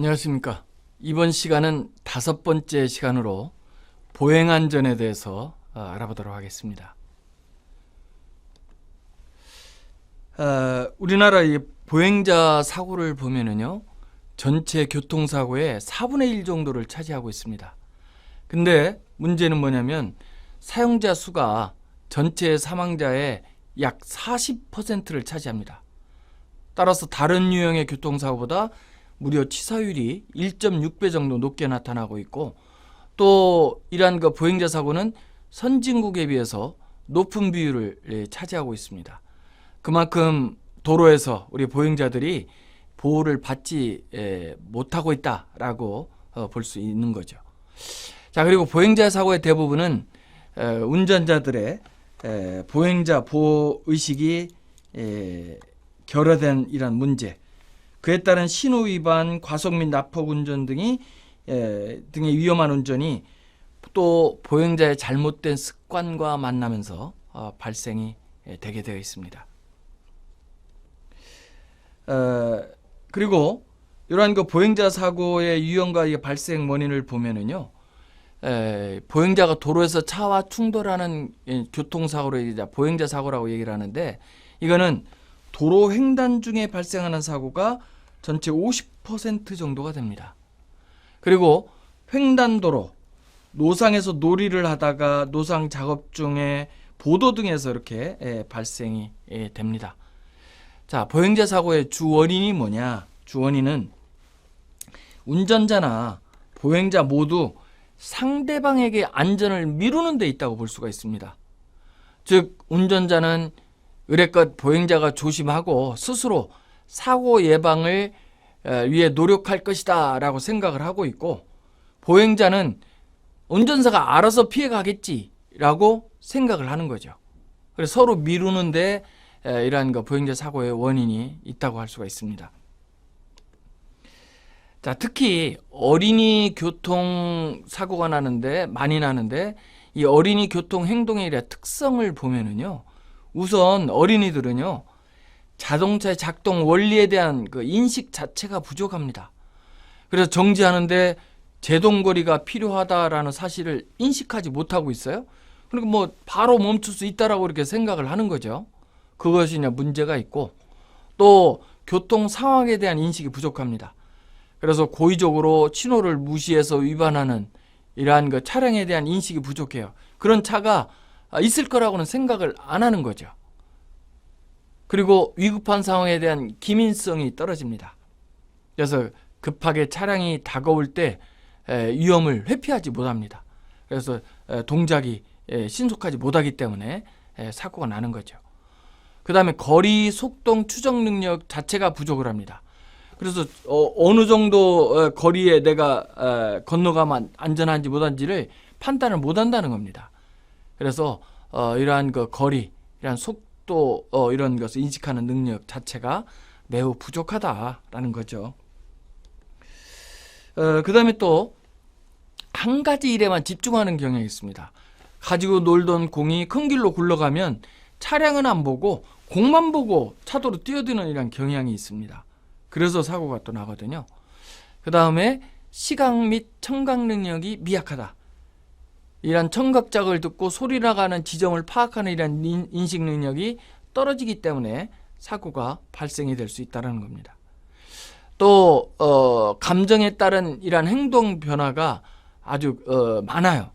안녕하십니까. 이번 시간은 다섯 번째 시간으로 보행 안전에 대해서 어, 알아보도록 하겠습니다. 어, 우리나라 이 보행자 사고를 보면은요, 전체 교통사고의 4분의 1 정도를 차지하고 있습니다. 근데 문제는 뭐냐면 사용자 수가 전체 사망자의 약 40%를 차지합니다. 따라서 다른 유형의 교통사고보다 무려 치사율이 1.6배 정도 높게 나타나고 있고 또 이러한 그 보행자 사고는 선진국에 비해서 높은 비율을 예, 차지하고 있습니다. 그만큼 도로에서 우리 보행자들이 보호를 받지 예, 못하고 있다라고 어, 볼수 있는 거죠. 자 그리고 보행자 사고의 대부분은 에, 운전자들의 에, 보행자 보호 의식이 에, 결여된 이런 문제, 그에 따른 신호 위반, 과속 및 나폭 운전 등이 에, 등의 위험한 운전이 또 보행자의 잘못된 습관과 만나면서 어, 발생이 에, 되게 되어 있습니다. 어, 그리고 이러한 그 보행자 사고의 유형과 이 발생 원인을 보면은요. 에, 보행자가 도로에서 차와 충돌하는 이 교통사고를 이제 보행자 사고라고 얘기를 하는데 이거는 도로 횡단 중에 발생하는 사고가 전체 50% 정도가 됩니다. 그리고 횡단도로, 노상에서 놀이를 하다가 노상 작업 중에 보도 등에서 이렇게 에, 발생이 에, 됩니다. 자, 보행자 사고의 주 원인이 뭐냐? 주 원인은 운전자나 보행자 모두 상대방에게 안전을 미루는 데 있다고 볼 수가 있습니다. 즉, 운전자는 의뢰껏 보행자가 조심하고 스스로 사고 예방을 에, 위해 노력할 것이다 라고 생각을 하고 있고 보행자는 운전사가 알아서 피해 가겠지 라고 생각을 하는 거죠. 그래서 서로 미루는데 에, 이러한 그 보행자 사고의 원인이 있다고 할 수가 있습니다. 자, 특히 어린이 교통 사고가 나는데 많이 나는데 이 어린이 교통 행동의 특성을 보면은요. 우선 어린이들은요. 자동차의 작동 원리에 대한 그 인식 자체가 부족합니다. 그래서 정지하는데 제동거리가 필요하다라는 사실을 인식하지 못하고 있어요. 그리고 뭐 바로 멈출 수 있다라고 이렇게 생각을 하는 거죠. 그것이 문제가 있고 또 교통 상황에 대한 인식이 부족합니다. 그래서 고의적으로 신호를 무시해서 위반하는 이러한 그 차량에 대한 인식이 부족해요. 그런 차가 있을 거라고는 생각을 안 하는 거죠. 그리고 위급한 상황에 대한 기민성이 떨어집니다. 그래서 급하게 차량이 다가올 때 에, 위험을 회피하지 못합니다. 그래서 에, 동작이 에, 신속하지 못하기 때문에 에, 사고가 나는 거죠. 그 다음에 거리 속동 추정 능력 자체가 부족을 합니다. 그래서 어, 느 정도 어, 거리에 내가 어, 건너가면 안전한지 못한지를 판단을 못한다는 겁니다. 그래서 어, 이러한 그 거리, 이러한 속도 어, 이런 것을 인식하는 능력 자체가 매우 부족하다라는 거죠. 어, 그 다음에 또 한 가지 일에만 집중하는 경향이 있습니다. 가지고 놀던 공이 큰 길로 굴러가면 차량은 안 보고 공만 보고 차도로 뛰어드는 이런 경향이 있습니다. 그래서 사고가 또 나거든요. 그 다음에 시각 및 청각 능력이 미약하다. 이런 청각작을 듣고 소리 나가는 지점을 파악하는 이런 인- 인식 능력이 떨어지기 때문에 사고가 발생이 될 수 있다는 겁니다. 또 어, 감정에 따른 이러한 행동 변화가 아주 어, 많아요.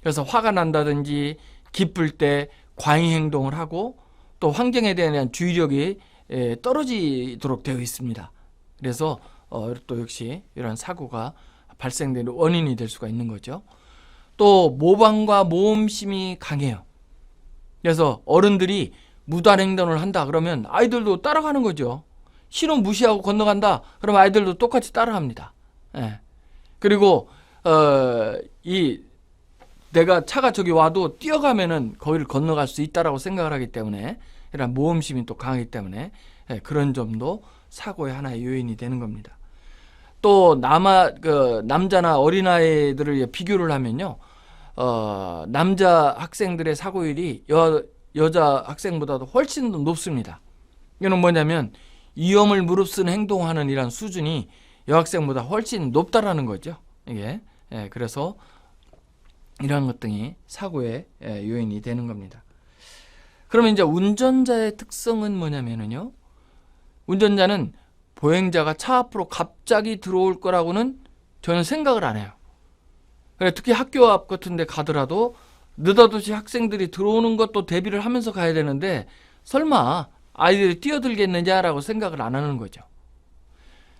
그래서 화가 난다든지 기쁠 때 과잉 행동을 하고 또 환경에 대한 주의력이 에, 떨어지도록 되어 있습니다. 그래서 어, 또 역시 이런 사고가 발생되는 원인이 될 수가 있는 거죠. 또 모방과 모험심이 강해요. 그래서 어른들이 무단 횡단을 한다 그러면 아이들도 따라가는 거죠. 신호 무시하고 건너간다 그러면 아이들도 똑같이 따라합니다. 예. 그리고 어, 이 내가 차가 저기 와도 뛰어가면은 거기를 건너갈 수 있다라고 생각을 하기 때문에 이런 모험심이 또 강하기 때문에 예, 그런 점도 사고의 하나의 요인이 되는 겁니다. 또 남아 그 남자나 어린아이들을 비교를 하면요. 어, 남자 학생들의 사고율이 여, 여자 학생보다도 훨씬 더 높습니다. 이거는 뭐냐면 위험을 무릅쓰는 행동하는 이런 수준이 여학생보다 훨씬 높다라는 거죠. 이게 예, 그래서 이러한 것 등이 사고의 예, 요인이 되는 겁니다. 그러면 이제 운전자의 특성은 뭐냐면은요. 운전자는 보행자가 차 앞으로 갑자기 들어올 거라고는 전혀 생각을 안 해요. 특히 학교 앞 같은 데 가더라도 느닷없이 학생들이 들어오는 것도 대비를 하면서 가야 되는데 설마 아이들이 뛰어들겠느냐라고 생각을 안 하는 거죠.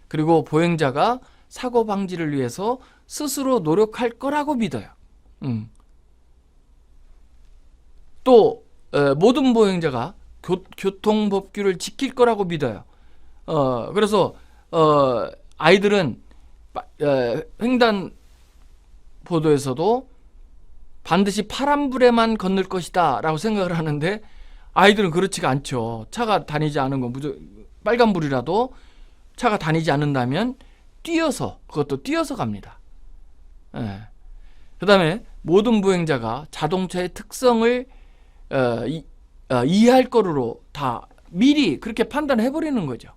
그리고 보행자가 사고 방지를 위해서 스스로 노력할 거라고 믿어요. 음. 또 에, 모든 보행자가 교, 교통법규를 지킬 거라고 믿어요. 어, 그래서 어, 아이들은 빠- 에, 횡단 보도에서도 반드시 파란불에만 건널 것이다 라고 생각을 하는데 아이들은 그렇지가 않죠. 차가 다니지 않은 건 무조 빨간불이라도 차가 다니지 않는다면 뛰어서 그것도 뛰어서 갑니다. 예. 그 다음에 모든 보행자가 자동차의 특성을 어, 이, 어, 이해할 거로 다 미리 그렇게 판단해 버리는 거죠.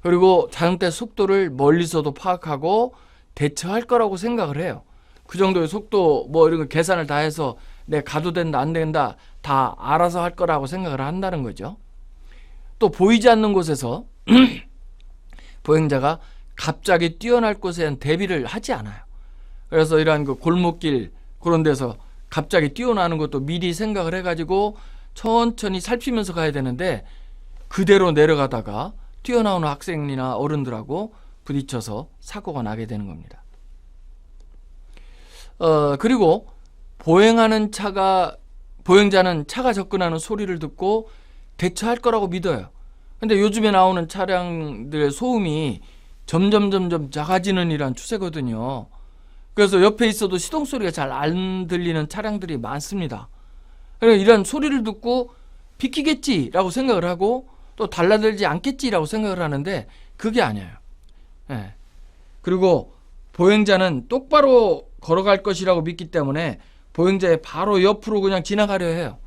그리고 자동차 속도를 멀리서도 파악하고 대처할 거라고 생각을 해요. 그 정도의 속도 뭐 이런 거 계산을 다 해서 내 가도 된다 안 된다 다 알아서 할 거라고 생각을 한다는 거죠. 또 보이지 않는 곳에서 보행자가 갑자기 뛰어날 곳에 대한 대비를 하지 않아요. 그래서 이러한 그 골목길 그런 데서 갑자기 뛰어나는 것도 미리 생각을 해가지고 천천히 살피면서 가야 되는데 그대로 내려가다가 뛰어나오는 학생이나 어른들하고 부딪혀서 사고가 나게 되는 겁니다. 어, 그리고 보행하는 차가 보행자는 차가 접근하는 소리를 듣고 대처할 거라고 믿어요. 근데 요즘에 나오는 차량들의 소음이 점점 점점 작아지는 이란 추세거든요. 그래서 옆에 있어도 시동 소리가 잘 안 들리는 차량들이 많습니다. 이런 소리를 듣고 비키겠지라고 생각을 하고 또 달라들지 않겠지라고 생각을 하는데 그게 아니에요. 예. 그리고 보행자는 똑바로 걸어갈 것이라고 믿기 때문에 보행자의 바로 옆으로 그냥 지나가려 해요.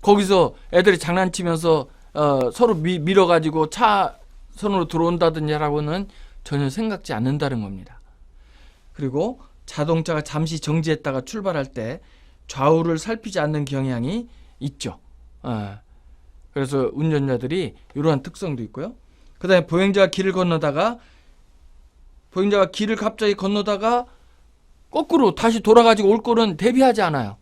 거기서 애들이 장난치면서 어, 서로 미, 밀어가지고 차선으로 들어온다든지라고는 전혀 생각지 않는다는 겁니다. 그리고 자동차가 잠시 정지했다가 출발할 때 좌우를 살피지 않는 경향이 있죠. 어, 그래서 운전자들이 이러한 특성도 있고요. 그다음에 보행자가 길을 건너다가 보행자가 길을 갑자기 건너다가 거꾸로 다시 돌아가지고 올 거는 대비하지 않아요.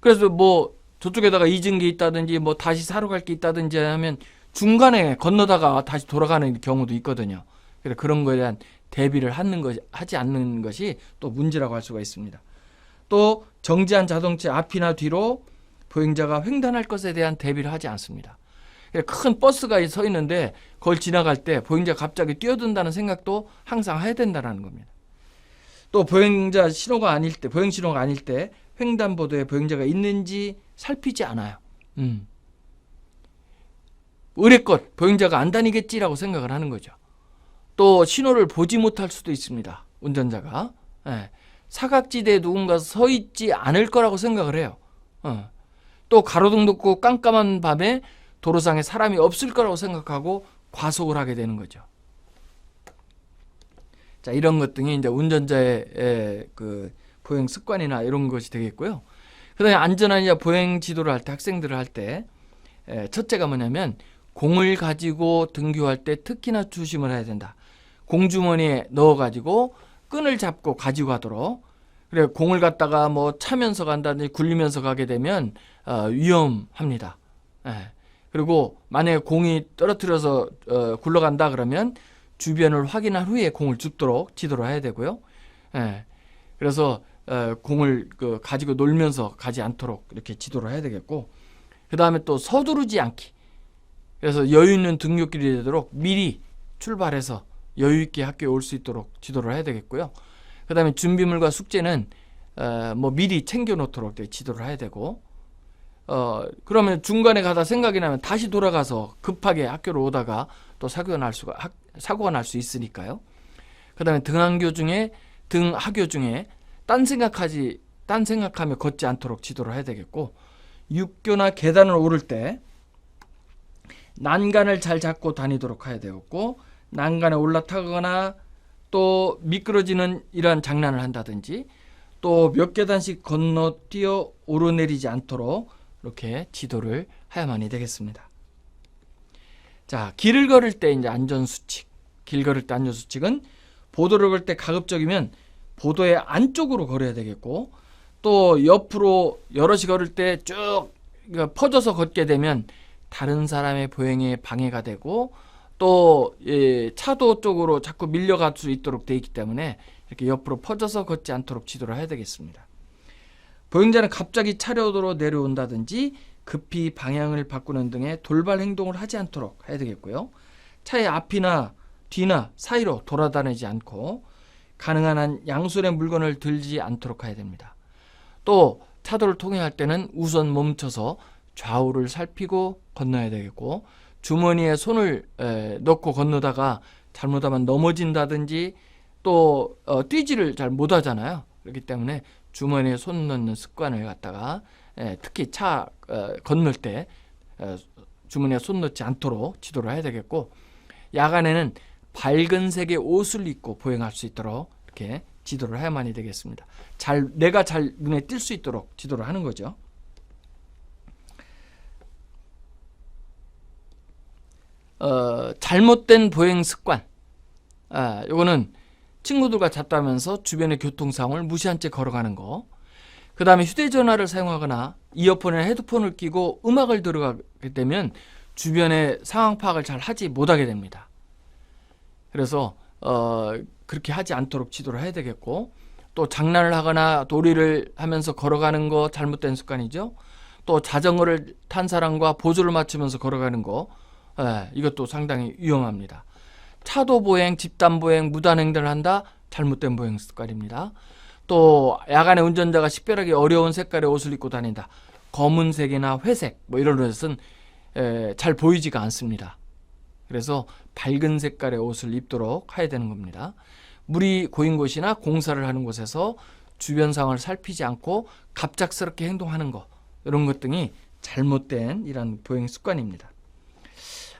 그래서 뭐 저쪽에다가 잊은 게 있다든지 뭐 다시 사러 갈 게 있다든지 하면 중간에 건너다가 다시 돌아가는 경우도 있거든요. 그래서 그런 거에 대한 대비를 하는 것 하지 않는 것이 또 문제라고 할 수가 있습니다. 또 정지한 자동차 앞이나 뒤로 보행자가 횡단할 것에 대한 대비를 하지 않습니다. 큰 버스가 서 있는데 그걸 지나갈 때 보행자가 갑자기 뛰어든다는 생각도 항상 해야 된다는 겁니다. 또 보행자 신호가 아닐 때, 보행 신호가 아닐 때 횡단보도에 보행자가 있는지 살피지 않아요. 음. 의뢰껏 보행자가 안 다니겠지라고 생각을 하는 거죠. 또 신호를 보지 못할 수도 있습니다. 운전자가 예. 사각지대에 누군가 서 있지 않을 거라고 생각을 해요. 어. 또 가로등도 없고 깜깜한 밤에 도로상에 사람이 없을 거라고 생각하고 과속을 하게 되는 거죠. 자 이런 것 등이 이제 운전자의 에, 그 보행 습관이나 이런 것이 되겠고요. 그다음에 안전한 이제 보행 지도를 할 때 학생들을 할 때 첫째가 뭐냐면 공을 가지고 등교할 때 특히나 조심을 해야 된다. 공주머니에 넣어 가지고 끈을 잡고 가지고 가도록. 그래 공을 갖다가 뭐 차면서 간다든지 굴리면서 가게 되면 어, 위험합니다. 예. 그리고 만약에 공이 떨어뜨려서 어, 굴러간다 그러면 주변을 확인한 후에 공을 줍도록 지도를 해야 되고요. 예. 그래서 어, 공을 그 가지고 놀면서 가지 않도록 이렇게 지도를 해야 되겠고 그 다음에 또 서두르지 않기. 그래서 여유 있는 등교길이 되도록 미리 출발해서 여유 있게 학교에 올 수 있도록 지도를 해야 되겠고요. 그 다음에 준비물과 숙제는 어, 뭐 미리 챙겨 놓도록 이렇게 지도를 해야 되고 어 그러면 중간에 가다 생각이 나면 다시 돌아가서 급하게 학교로 오다가 또 사고가 날 수가 학, 사고가 날 수 있으니까요. 그다음에 등한교 중에 등하교 중에 딴 생각하지 딴 생각하며 걷지 않도록 지도를 해야 되겠고 육교나 계단을 오를 때 난간을 잘 잡고 다니도록 해야 되겠고 난간에 올라타거나 또 미끄러지는 이러한 장난을 한다든지 또 몇 계단씩 건너뛰어 오르내리지 않도록 이렇게 지도를 해야만이 되겠습니다. 자, 길을 걸을 때 이제 안전 수칙. 길 걸을 때 안전 수칙은 보도를 걸 때 가급적이면 보도의 안쪽으로 걸어야 되겠고 또 옆으로 여럿이 걸을 때쭉 그러니까 퍼져서 걷게 되면 다른 사람의 보행에 방해가 되고 또 예, 차도 쪽으로 자꾸 밀려갈 수 있도록 돼 있기 때문에 이렇게 옆으로 퍼져서 걷지 않도록 지도를 해야 되겠습니다. 보행자는 갑자기 차례로 내려온다든지 급히 방향을 바꾸는 등의 돌발 행동을 하지 않도록 해야 되겠고요. 차의 앞이나 뒤나 사이로 돌아다니지 않고 가능한 한 양손에 물건을 들지 않도록 해야 됩니다. 또 차도를 통행할 때는 우선 멈춰서 좌우를 살피고 건너야 되겠고 주머니에 손을 에, 넣고 건너다가 잘못하면 넘어진다든지 또 어, 뛰지를 잘 못하잖아요. 그렇기 때문에 주머니에 손 넣는 습관을 갖다가 에, 특히 차 어, 건널 때 어, 주머니에 손 넣지 않도록 지도를 해야 되겠고 야간에는 밝은 색의 옷을 입고 보행할 수 있도록 이렇게 지도를 해야만이 되겠습니다. 잘 내가 잘 눈에 띌 수 있도록 지도를 하는 거죠. 어, 잘못된 보행 습관. 아, 요거는 친구들과 잡다면서 주변의 교통 상황을 무시한 채 걸어가는 거. 그 다음에 휴대전화를 사용하거나 이어폰이나 헤드폰을 끼고 음악을 들어가게 되면 주변의 상황 파악을 잘 하지 못하게 됩니다. 그래서 어, 그렇게 하지 않도록 지도를 해야 되겠고 또 장난을 하거나 도리를 하면서 걸어가는 거 잘못된 습관이죠. 또 자전거를 탄 사람과 보조를 맞추면서 걸어가는 거 예, 이것도 상당히 위험합니다. 차도 보행, 집단 보행, 무단 횡단을 한다 잘못된 보행 습관입니다. 또 야간에 운전자가 식별하기 어려운 색깔의 옷을 입고 다닌다. 검은색이나 회색 뭐 이런 것은 에, 잘 보이지가 않습니다. 그래서 밝은 색깔의 옷을 입도록 해야 되는 겁니다. 물이 고인 곳이나 공사를 하는 곳에서 주변 상황을 살피지 않고 갑작스럽게 행동하는 것 이런 것 등이 잘못된 이런 보행 습관입니다.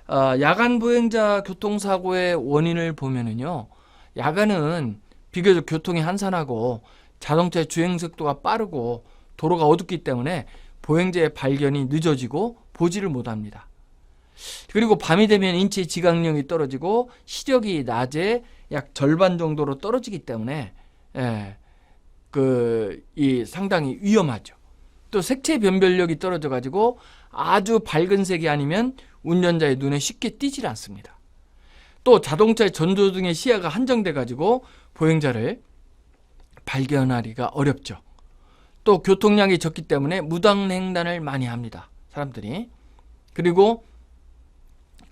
어, 야간 보행자 교통사고의 원인을 보면은요, 야간은 비교적 교통이 한산하고 자동차의 주행 속도가 빠르고 도로가 어둡기 때문에 보행자의 발견이 늦어지고 보지를 못합니다. 그리고 밤이 되면 인체 지각력이 떨어지고 시력이 낮에 약 절반 정도로 떨어지기 때문에 예, 그이 상당히 위험하죠. 또 색채 변별력이 떨어져 가지고 아주 밝은 색이 아니면 운전자의 눈에 쉽게 띄질 않습니다. 또 자동차의 전조등의 시야가 한정돼 가지고 보행자를 발견하기가 어렵죠. 또 교통량이 적기 때문에 무단횡단을 많이 합니다. 사람들이. 그리고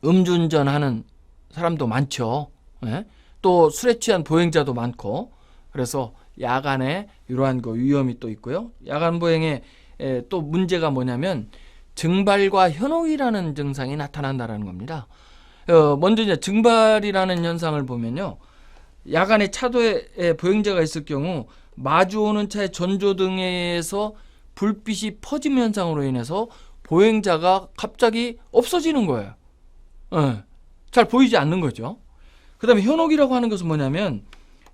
음주운전 하는 사람도 많죠. 예? 또 술에 취한 보행자도 많고 그래서 야간에 이러한 그 위험이 또 있고요. 야간 보행에 또 문제가 뭐냐면 증발과 현혹이라는 증상이 나타난다라는 겁니다. 어, 먼저 이제 증발이라는 현상을 보면요. 야간에 차도에 보행자가 있을 경우 마주오는 차의 전조등에서 불빛이 퍼짐 현상으로 인해서 보행자가 갑자기 없어지는 거예요. 네. 잘 보이지 않는 거죠. 그 다음에 현혹이라고 하는 것은 뭐냐면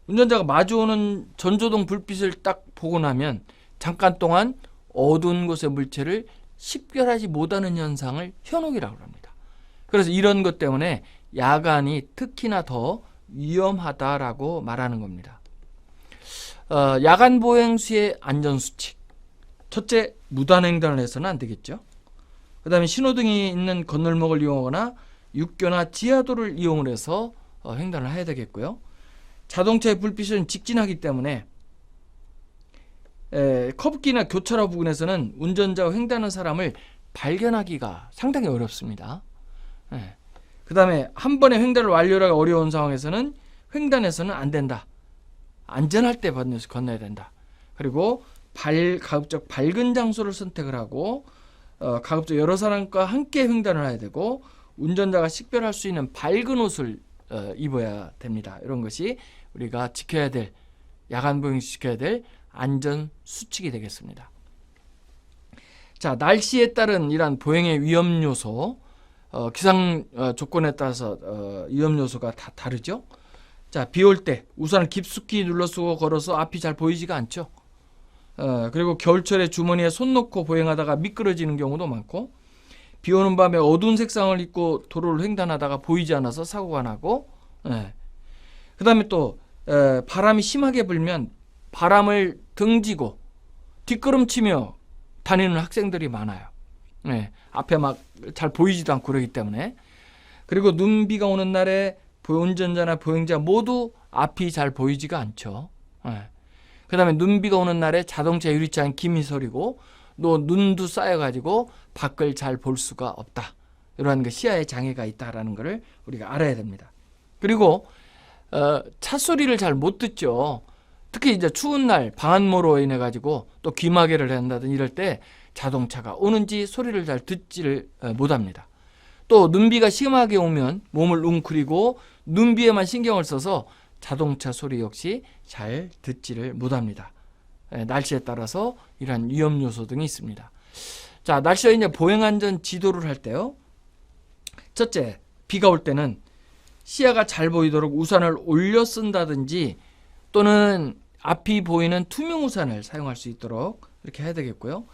운전자가 마주오는 전조등 불빛을 딱 보고 나면 잠깐 동안 어두운 곳의 물체를 식별하지 못하는 현상을 현혹이라고 합니다. 그래서 이런 것 때문에 야간이 특히나 더 위험하다라고 말하는 겁니다. 어, 야간 보행 시의 안전 수칙. 첫째, 무단 횡단을 해서는 안 되겠죠. 그다음에 신호등이 있는 건널목을 이용하거나 육교나 지하도를 이용을 해서 어, 횡단을 해야 되겠고요. 자동차의 불빛은 직진하기 때문에 에, 커브기나 교차로 부근에서는 운전자와 횡단하는 사람을 발견하기가 상당히 어렵습니다. 예. 그 다음에 한 번에 횡단을 완료하기 어려운 상황에서는 횡단해서는 안 된다. 안전할 때 건너서 건너야 된다. 그리고 발 가급적 밝은 장소를 선택을 하고 어, 가급적 여러 사람과 함께 횡단을 해야 되고 운전자가 식별할 수 있는 밝은 옷을 어, 입어야 됩니다. 이런 것이 우리가 지켜야 될 야간 보행 지켜야 될 안전 수칙이 되겠습니다. 자 날씨에 따른 이러한 보행의 위험 요소 어, 기상 어, 조건에 따라서 어, 위험 요소가 다 다르죠. 자, 비 올 때 우산을 깊숙이 눌러 쓰고 걸어서 앞이 잘 보이지가 않죠. 어, 그리고 겨울철에 주머니에 손 넣고 보행하다가 미끄러지는 경우도 많고 비 오는 밤에 어두운 색상을 입고 도로를 횡단하다가 보이지 않아서 사고가 나고 예. 그다음에 또 에, 바람이 심하게 불면 바람을 등지고 뒷걸음치며 다니는 학생들이 많아요. 예. 앞에 막 잘 보이지도 않고 그러기 때문에 그리고 눈비가 오는 날에 운전자나 보행자 모두 앞이 잘 보이지가 않죠. 예. 그다음에 눈비가 오는 날에 자동차 유리창 김이 서리고 또 눈도 쌓여가지고 밖을 잘 볼 수가 없다. 이러한 그 시야에 장애가 있다라는 것을 우리가 알아야 됩니다. 그리고 어, 차 소리를 잘 못 듣죠. 특히 이제 추운 날 방한모로 인해 가지고 또 귀마개를 한다든지 이럴 때 자동차가 오는지 소리를 잘 듣지를 어, 못합니다. 또 눈비가 심하게 오면 몸을 웅크리고 눈비에만 신경을 써서 자동차 소리 역시 잘 듣지를 못합니다. 예, 날씨에 따라서 이러한 위험 요소 등이 있습니다. 자, 날씨와 이제 보행 안전 지도를 할 때요. 첫째, 비가 올 때는 시야가 잘 보이도록 우산을 올려 쓴다든지 또는 앞이 보이는 투명 우산을 사용할 수 있도록 이렇게 해야 되겠고요.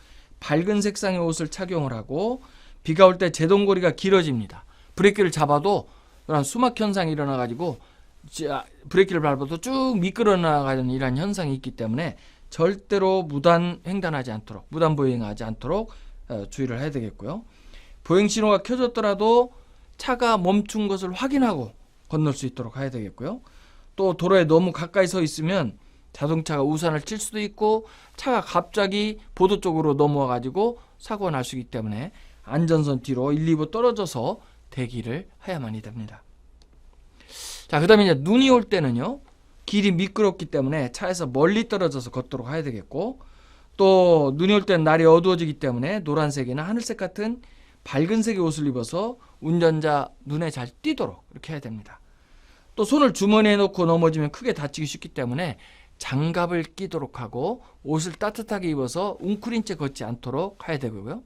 밝은 색상의 옷을 착용을 하고 비가 올 때 제동거리가 길어집니다. 브레이크를 잡아도 그런 수막 현상이 일어나 가지고 브레이크를 밟아도 쭉 미끄러 나가는 이러한 현상이 있기 때문에 절대로 무단 횡단하지 않도록 무단 보행하지 않도록 어, 주의를 해야 되겠고요. 보행 신호가 켜졌더라도 차가 멈춘 것을 확인하고 건널 수 있도록 해야 되겠고요. 또 도로에 너무 가까이 서 있으면 자동차가 우산을 칠 수도 있고 차가 갑자기 보도 쪽으로 넘어와 가지고 사고가 날 수 있기 때문에 안전선 뒤로 1, 2부 떨어져서 대기를 해야만이 됩니다. 자, 그다음에 이제 눈이 올 때는요. 길이 미끄럽기 때문에 차에서 멀리 떨어져서 걷도록 해야 되겠고 또 눈이 올 때는 날이 어두워지기 때문에 노란색이나 하늘색 같은 밝은 색의 옷을 입어서 운전자 눈에 잘 띄도록 이렇게 해야 됩니다. 또 손을 주머니에 넣고 넘어지면 크게 다치기 쉽기 때문에 장갑을 끼도록 하고 옷을 따뜻하게 입어서 웅크린 채 걷지 않도록 해야 되고요.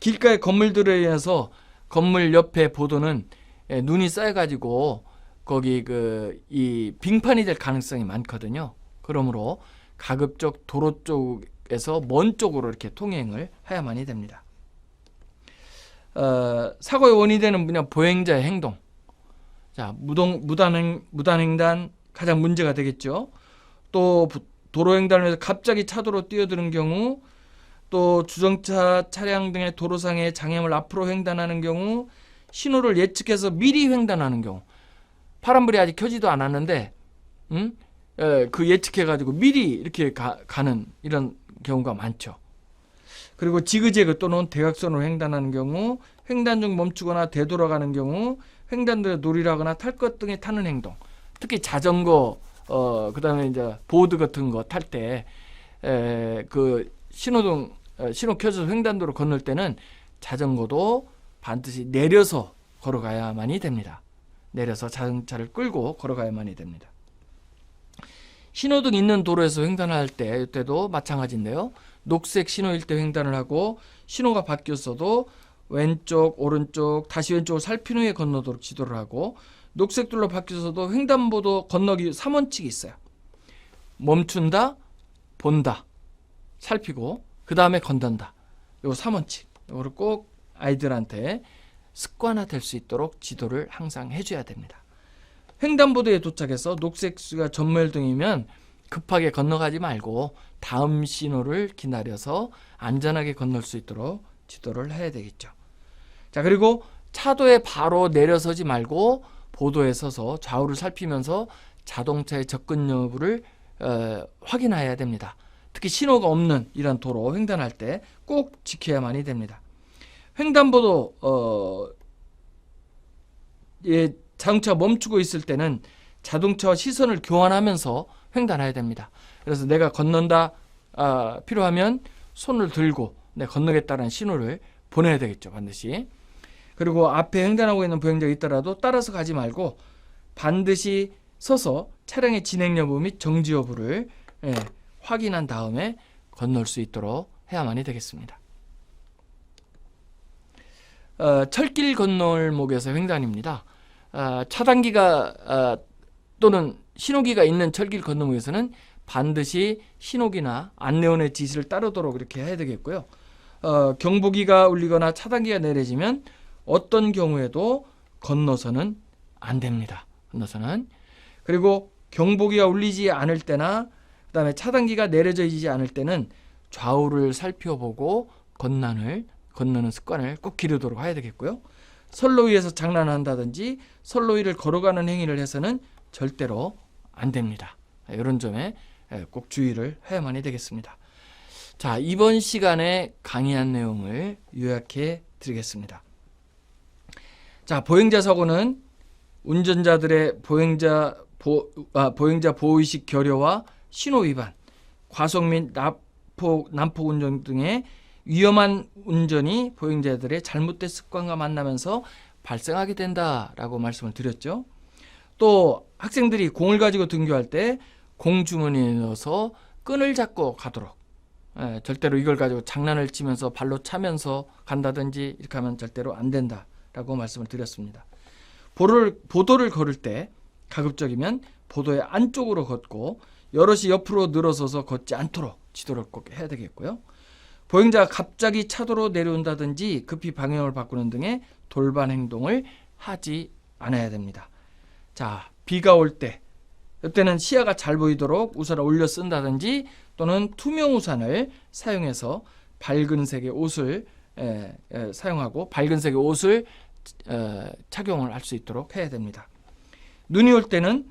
길가의 건물들에 의해서 건물 옆에 보도는 예, 눈이 쌓여가지고 거기 그 이 빙판이 될 가능성이 많거든요. 그러므로 가급적 도로 쪽에서 먼 쪽으로 이렇게 통행을 해야만이 됩니다. 어, 사고의 원인이 되는 분야 보행자의 행동. 자, 무동, 무단행, 무단횡단 가장 문제가 되겠죠. 또 도로 횡단을 해서 갑자기 차도로 뛰어드는 경우, 또 주정차 차량 등의 도로상의 장애물 앞으로 횡단하는 경우, 신호를 예측해서 미리 횡단하는 경우, 파란불이 아직 켜지도 않았는데, 음? 에, 그 예측해가지고 미리 이렇게 가, 가는 이런 경우가 많죠. 그리고 지그재그 또는 대각선으로 횡단하는 경우, 횡단 중 멈추거나 되돌아가는 경우, 횡단도에 놀이라거나 탈 것 등에 타는 행동, 특히 자전거, 어, 그 다음에 이제 보드 같은 거 탈 때, 에, 그 신호등, 어, 신호 켜져서 횡단도로 건널 때는 자전거도 반드시 내려서 걸어가야만이 됩니다. 내려서 자동차를 끌고 걸어가야만이 됩니다. 신호등 있는 도로에서 횡단할 때 이때도 마찬가지인데요. 녹색 신호일 때 횡단을 하고 신호가 바뀌었어도 왼쪽, 오른쪽, 다시 왼쪽을 살핀 후에 건너도록 지도를 하고 녹색 둘로 바뀌어서도 횡단보도 건너기 3원칙이 있어요. 멈춘다, 본다, 살피고 그 다음에 건넌다. 요 3원칙. 이거를 꼭 아이들한테 습관화 될 수 있도록 지도를 항상 해줘야 됩니다. 횡단보도에 도착해서 녹색수가 전멸등이면 급하게 건너가지 말고 다음 신호를 기다려서 안전하게 건널 수 있도록 지도를 해야 되겠죠. 자, 그리고 차도에 바로 내려서지 말고 보도에 서서 좌우를 살피면서 자동차의 접근 여부를 어, 확인해야 됩니다. 특히 신호가 없는 이런 도로 횡단할 때 꼭 지켜야만이 됩니다. 횡단보도 어, 예, 자동차 멈추고 있을 때는 자동차와 시선을 교환하면서 횡단해야 됩니다. 그래서 내가 건넌다 아, 필요하면 손을 들고 내 건너겠다는 신호를 보내야 되겠죠 반드시. 그리고 앞에 횡단하고 있는 보행자가 있더라도 따라서 가지 말고 반드시 서서 차량의 진행 여부 및 정지 여부를 예, 확인한 다음에 건널 수 있도록 해야만이 되겠습니다. 어, 철길 건널목에서 횡단입니다. 어, 차단기가 어, 또는 신호기가 있는 철길 건너기 위해서는 반드시 신호기나 안내원의 지시를 따르도록 이렇게 해야 되겠고요. 어, 경보기가 울리거나 차단기가 내려지면 어떤 경우에도 건너서는 안 됩니다. 건너서는 그리고 경보기가 울리지 않을 때나 그다음에 차단기가 내려지지 않을 때는 좌우를 살펴보고 건난을 건너는 습관을 꼭 기르도록 해야 되겠고요. 선로 위에서 장난한다든지 선로 위를 걸어가는 행위를 해서는 절대로 안 됩니다. 이런 점에 예, 꼭 주의를 해야만이 되겠습니다. 자, 이번 시간에 강의한 내용을 요약해 드리겠습니다. 자, 보행자 사고는 운전자들의 보행자 보, 아, 보행자 보호의식 결여와 신호 위반, 과속 및 납폭, 난폭 운전 등의 위험한 운전이 보행자들의 잘못된 습관과 만나면서 발생하게 된다라고 말씀을 드렸죠. 또 학생들이 공을 가지고 등교할 때 공 주머니에 넣어서 끈을 잡고 가도록 예, 절대로 이걸 가지고 장난을 치면서 발로 차면서 간다든지 이렇게 하면 절대로 안 된다 라고 말씀을 드렸습니다. 보도를, 보도를 걸을 때 가급적이면 보도의 안쪽으로 걷고 여럿이 옆으로 늘어서서 걷지 않도록 지도를 꼭 해야 되겠고요. 보행자가 갑자기 차도로 내려온다든지 급히 방향을 바꾸는 등의 돌발 행동을 하지 않아야 됩니다. 자, 비가 올 때, 이때는 시야가 잘 보이도록 우산을 올려 쓴다든지 또는 투명 우산을 사용해서 밝은 색의 옷을 에, 에, 사용하고 밝은 색의 옷을 어, 착용을 할 수 있도록 해야 됩니다. 눈이 올 때는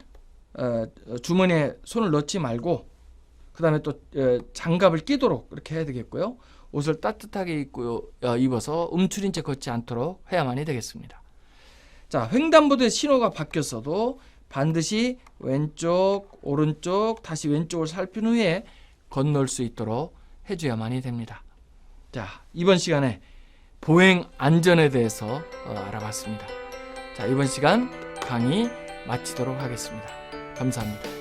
어, 주머니에 손을 넣지 말고 그 다음에 또 어, 장갑을 끼도록 이렇게 해야 되겠고요. 옷을 따뜻하게 입고 어, 입어서 움츠린 채 걷지 않도록 해야만이 되겠습니다. 자, 횡단보도의 신호가 바뀌었어도 반드시 왼쪽, 오른쪽, 다시 왼쪽을 살핀 후에 건널 수 있도록 해줘야만이 됩니다. 자, 이번 시간에 보행 안전에 대해서 어, 알아봤습니다. 자, 이번 시간 강의 마치도록 하겠습니다. 감사합니다.